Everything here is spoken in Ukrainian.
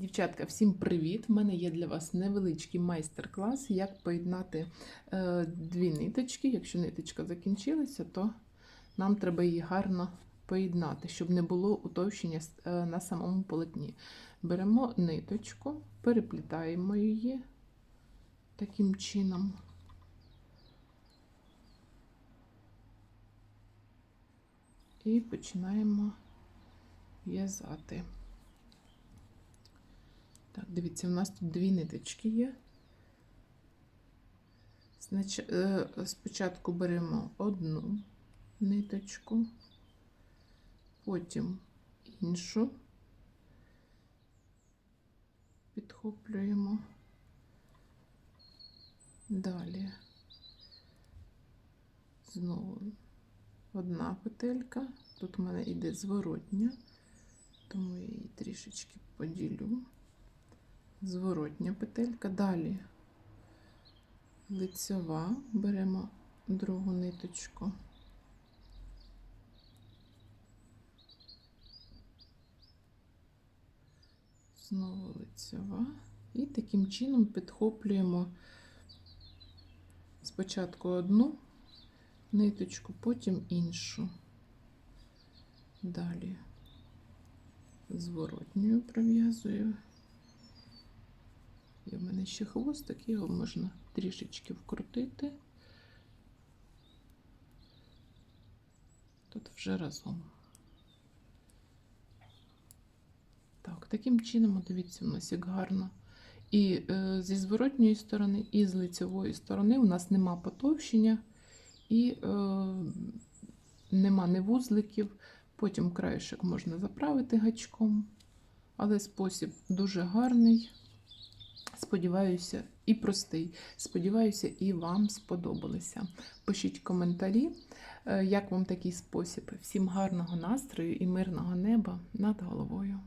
Дівчатка, всім привіт! В мене є для вас невеличкий майстер-клас, як поєднати е, дві ниточки. Якщо ниточка закінчилася, то нам треба її гарно поєднати, щоб не було утовщення е, на самому полотні. Беремо ниточку, переплітаємо її таким чином. І починаємо в'язати. Дивіться, у нас тут дві ниточки є. Е, Спочатку беремо одну ниточку, потім іншу, підхоплюємо. Далі знову одна петелька. Тут у мене йде зворотня, тому я її трішечки поділю зворотня петелька. Далі лицьова, беремо другу ниточку. Знову лицьова. І таким чином підхоплюємо спочатку одну ниточку, потім іншу. Далі зворотньою пров'язую. В мене ще хвостик, його можна трішечки вкрутити. Тут вже разом. Так, таким чином, дивіться, у нас як гарно. І е, зі зворотньої сторони, і з лицевої сторони у нас нема потовщення і е, нема не вузликів. Потім краєшок можна заправити гачком, але спосіб дуже гарний. Сподіваюся, і простий. Сподіваюся, і вам сподобалися. Пишіть коментарі, е, як вам такий спосіб. Всім гарного настрою і мирного неба над головою.